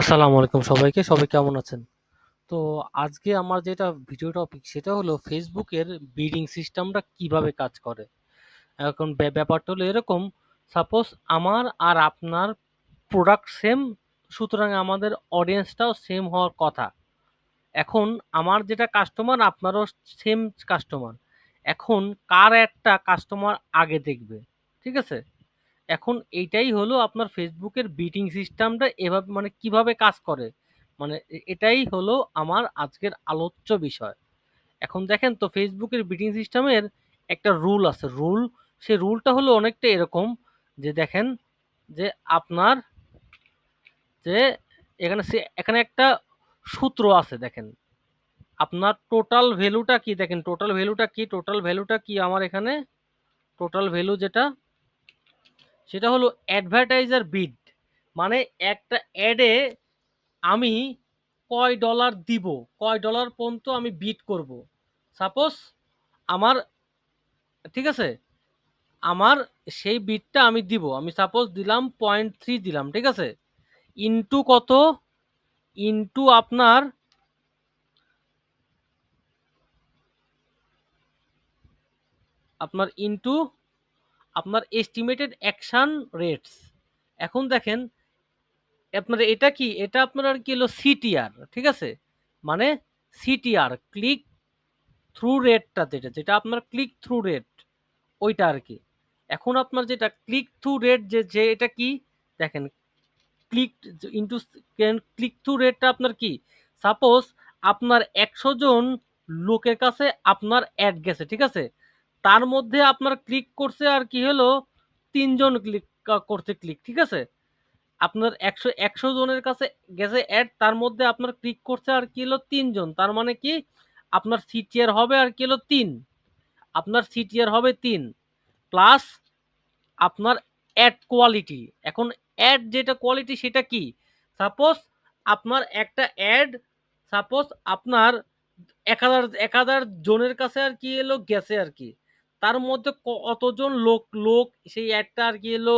আসসালামু আলাইকুম সবাইকে। সবাই কেমন আছেন? তো আজকে আমার যেটা ভিডিও টপিক সেটা হলো ফেসবুকের বিডিং সিস্টেমটা কীভাবে কাজ করে। এখন ব্যাপারটা হলো এরকম, সাপোজ আমার আর আপনার প্রোডাক্ট সেম, সুতরাং আমাদের অডিয়েন্সটাও সেম হওয়ার কথা। এখন আমার যেটা কাস্টমার আপনারও সেম কাস্টমার। এখন কার একটা কাস্টমার আগে দেখবে, ঠিক আছে? এখন এইটাই হলো আপনার ফেসবুকের বিটিং সিস্টেমটা এভাবে মানে কীভাবে কাজ করে। মানে এটাই হলো আমার আজকের আলোচ্য বিষয়। এখন দেখেন তো ফেসবুকের বিটিং সিস্টেমের একটা রুল আছে। রুল সেই রুলটা হলো অনেকটা এরকম যে দেখেন যে আপনার যে এখানে সে, এখানে একটা সূত্র আছে দেখেন। আপনার টোটাল ভ্যালুটা কি দেখেন টোটাল ভ্যালুটা কি? টোটাল ভ্যালুটা কি আমার এখানে? টোটাল ভ্যালু যেটা সেটা হলো অ্যাডভার্টাইজার বিড মানে একটা অ্যাডে আমি কয় ডলার দিব, কয় ডলার পর্যন্ত আমি বিট করব। সাপোজ আমার, ঠিক আছে? আমার সেই বিটটা আমি দিব। আমি সাপোজ দিলাম পয়েন্ট থ্রি দিলাম, ঠিক আছে? ইন্টু কত? ইন্টু আপনার আপনার ইন্টু আপনার এস্টিমেটেড অ্যাকশন রেটস এখন দেখেন, আপনার এটা কি? এটা আপনার আর কি হলো সিটিআর ঠিক আছে? মানে সিটিআর ক্লিক থ্রু রেটটা যেটা যেটা আপনার ক্লিক থ্রু রেট ওইটা আর কি। এখন আপনার যেটা ক্লিক থ্রু রেট যে যে এটা কি? দেখেন ক্লিক ইন্টু ক্লিক থ্রু রেটটা আপনার কি? সাপোজ আপনার একশো জন লোকের কাছে আপনার অ্যাড গেছে, ঠিক আছে? তার মধ্যে আপনার ক্লিক করছে আর কি হলো, তিনজন ক্লিক করছে ক্লিক ঠিক আছে? আপনার একশো একশো জনের কাছে গেছে অ্যাড তার মধ্যে আপনার ক্লিক করছে আর কি হলো তিনজন, তার মানে কি? আপনার সিটিআর হবে আর কি হলো তিন। আপনার সিটিআর হবে তিন। প্লাস আপনার অ্যাড কোয়ালিটি এখন অ্যাড যেটা কোয়ালিটি সেটা কি? সাপোজ আপনার একটা অ্যাড সাপোজ আপনার এক হাজার এক হাজার জনের কাছে আর কি এলো গেছে আর কি। তার মধ্যে কতজন লোক লোক সেই অ্যাডটা আর কি এলো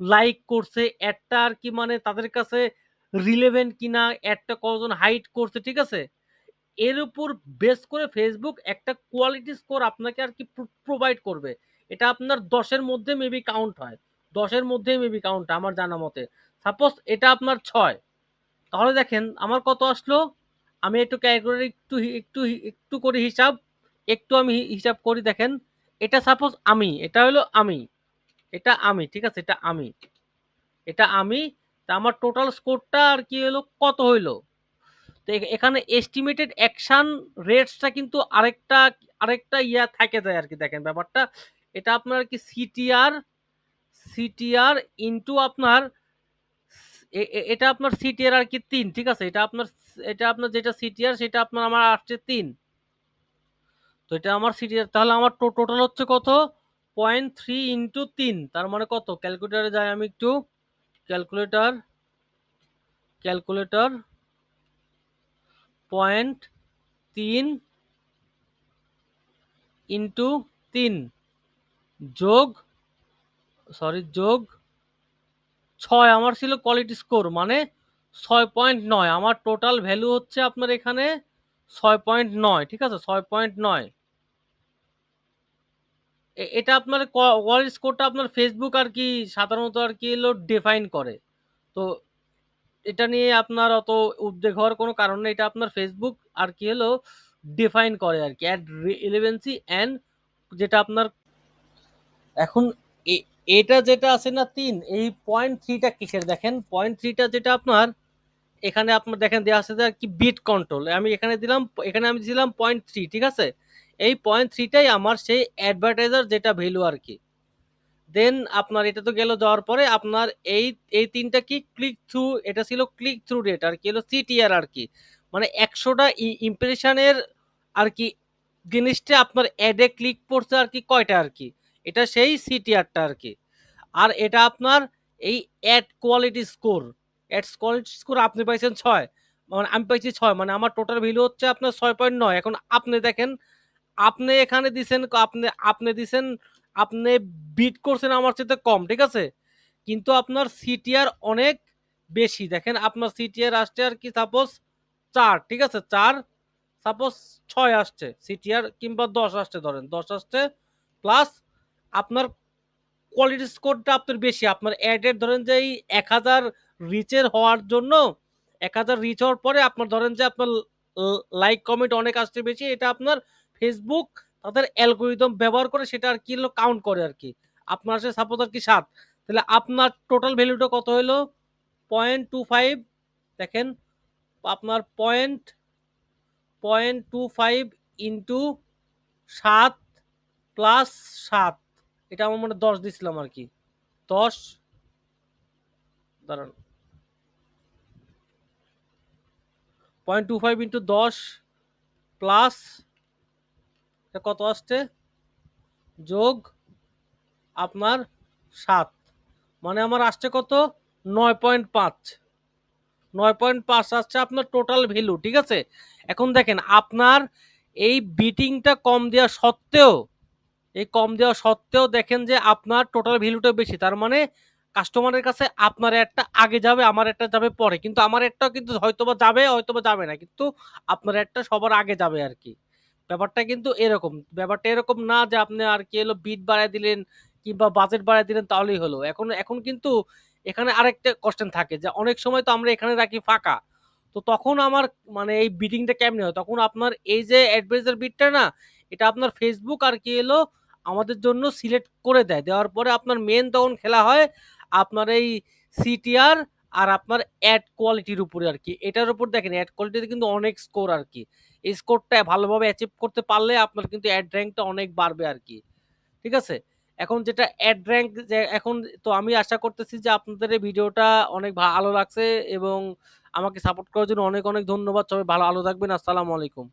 লাইক করছে অ্যাডটা আর কি মানে তাদের কাছে রিলেভেন্ট কিনা অ্যাডটা কতজন হাইট করছে, ঠিক আছে? এর উপর বেস করে ফেসবুক একটা কোয়ালিটি স্কোর আপনাকে আর কি প্রোভাইড করবে। এটা আপনার দশের মধ্যে মেবি কাউন্ট হয়। দশের মধ্যে মেবি কাউন্ট আমার জানা মতে। সাপোজ এটা আপনার ছয়। তাহলে দেখেন, আমার কত আসলো? আমি একটু ক্যালকুলেট একটু একটু একটু করে হিসাব, একটু আমি হিসাব করি, দেখেন। এটা সাপোজ আমি, এটা হলো আমি, এটা আমি, ঠিক আছে, এটা আমি এটা আমি, তা আমার টোটাল স্কোরটা আর কি হলো, কত হইল? তো এখানে এস্টিমেটেড অ্যাকশন রেটসটা কিন্তু আরেকটা আরেকটা ইয়া থাকে যায় আর কি, দেখেন ব্যাপারটা। এটা আপনার কি সিটিআর সিটিআর ইন্টু আপনার এটা আপনার সিটিআর আর কি তিন, ঠিক আছে? এটা আপনার এটা আপনার যেটা সিটিআর সেটা আপনার আমার আসছে তিন। তো এটা আমার সিটি তাহলে আমার টোটাল হচ্ছে কত? পয়েন্ট থ্রি ইন্টু তিন, তার মানে কত? ক্যালকুলেটারে যাই আমি একটু ক্যালকুলেটার ক্যালকুলেটর পয়েন্ট তিন ইন্টু তিন, যোগ সরি যোগ ছয়, আমার ছিল কোয়ালিটি স্কোর মানে ছয় পয়েন্ট নয়, আমার টোটাল ভ্যালু হচ্ছে আপনার এখানে ছয় পয়েন্ট নয়, ঠিক আছে? ছয় পয়েন্ট নয়। এটা আপনার কোয়ালিটি স্কোরটা আপনার ফেসবুক আর কি সাধারণত আর কি এলো ডিফাইন করে। তো এটা নিয়ে আপনার অত উদ্বেগ হওয়ার কোনো কারণ নেই, এটা আপনার ফেসবুক আর কি হলো ডিফাইন করে আর কি অ্যাড রিলেভেন্সি অ্যান্ড যেটা আপনার এখন এটা যেটা আছে না তিন, এই পয়েন্ট থ্রিটা কিসের দেখেন? পয়েন্ট থ্রিটা যেটা আপনার এখানে আপনার দেখেন দেওয়া আছে আর কি বিট কন্ট্রোল আমি এখানে দিলাম, এখানে আমি দিলাম পয়েন্ট থ্রি ঠিক আছে? এই পয়েন্ট থ্রিটাই আমার সেই অ্যাডভার্টাইজার যেটা ভ্যালু আর কি। দেন আপনার এটা তো গেল যাওয়ার পরে আপনার এই এই তিনটা কি ক্লিক থ্রু এটা ছিল ক্লিক থ্রু রেট আর কি হলো সিটিআর আর কি। মানে একশোটা ইমপ্রেশনের আর কি জিনিসটা আপনার অ্যাডে ক্লিক করছে আর কি কয়টা আর কি। এটা সেই সিটিআরটা আর কি। আর এটা আপনার এই ad quality score ad quality score আপনি পাইছেন ছয় মানে আমি পাইছি ছয় মানে আমার টোটাল ভ্যালু হচ্ছে আপনার ছয় পয়েন্ট নয়। এখন আপনি দেখেন আপনি এখানে দিছেন, আপনি আপনি দিছেন, আপনি বিট করছেন আমার চেয়ে কম, ঠিক আছে কিন্তু আপনার সিটিআর অনেক বেশি দেখেন, আপনার সিটিআর আসছে আর কি সাপোজ চার, ঠিক আছে? চার সাপোজ ছয় আসছে সিটিআর কিংবা ১০ আসছে, ধরেন ১০ আসছে প্লাস আপনার কোয়ালিটি স্কোরটা আপনার বেশি। আপনার অ্যাডের ধরেন যে এই ১০০০ রিচের হওয়ার জন্য ১০০০ রিচ হওয়ার পরে আপনার ধরেন যে আপনার লাইক কমেন্ট অনেক আসছে বেশি, এটা আপনার Facebook তাদের অ্যালগরিদম ব্যবহার করে সেটা আর কি হলো কাউন্ট করে আর কি আপনার আসে সাপোজ আর কি সাত, তাহলে আপনার টোটাল ভ্যালুটা কত হইল? 0.25 দেখেন, আপনার point point two five into সাত প্লাস সাত, এটা আমার মনে ১০ দিছিলাম আরকি। ১০ দাঁড়ান। পয়েন্ট টু ফাইভ ইন্টু দশ প্লাস কত আসছে? যোগ আপনার সাত মানে আমার আসছে কত? ৯.৫ ৯.৫ আসছে আপনার টোটাল ভ্যালু, ঠিক আছে? এখন দেখেন আপনার এই বিটিংটা কম দেওয়া সত্ত্বেও এই কম দেওয়া সত্ত্বেও দেখেন যে আপনার টোটাল ভ্যালুটা বেশি। তার মানে কাস্টমারের কাছে আপনার এডটা আগে যাবে, আমার একটা যাবে পরে। কিন্তু আমার এডটাও কিন্তু হয়তোবা যাবে, হয়তোবা যাবে না। কিন্তু আপনার এডটা সবার আগে যাবে আরকি। ব্যাপারটা কিন্তু এরকম। ব্যাপারটা এরকম না যে আপনি আর কি হলো বিট বাড়ায় দিলেন কিংবা বাজেট বাড়ায় দিলেন তাহলেই হলো। এখন এখন কিন্তু এখানে আরেকটা কোয়েশ্চেন থাকে যে অনেক সময় তো আমরা এখানে রাখি ফাঁকা। তো তখন আমার মানে এই বিডিংটা কেমনে হয়? তখন আপনার এই যে অ্যাডভাইজার বিটটা না, এটা আপনার ফেসবুক আর কি এলো আমাদের জন্য সিলেক্ট করে দেয়। দেওয়ার পরে আপনার মেন তখন খেলা হয় আপনার এই সিটিআর আর আপনার অ্যাড কোয়ালিটির উপরে আর কি এটার উপর দেখেন অ্যাড কোয়ালিটিতে কিন্তু অনেক স্কোর আরকি। এই স্কোরটা ভালোভাবে অ্যাচিভ করতে পারলে আপনার কিন্তু অ্যাড র্যাঙ্কটা অনেক বাড়বে আর কি ঠিক আছে? এখন যেটা অ্যাড র্যাঙ্ক যে এখন তো আমি আশা করতেছি যে আপনাদের এই ভিডিওটা অনেক ভালো লাগছে এবং আমাকে সাপোর্ট করার জন্য অনেক, অনেক ধন্যবাদ। সবাই ভালো আলো থাকবেন। আসসালামু আলাইকুম।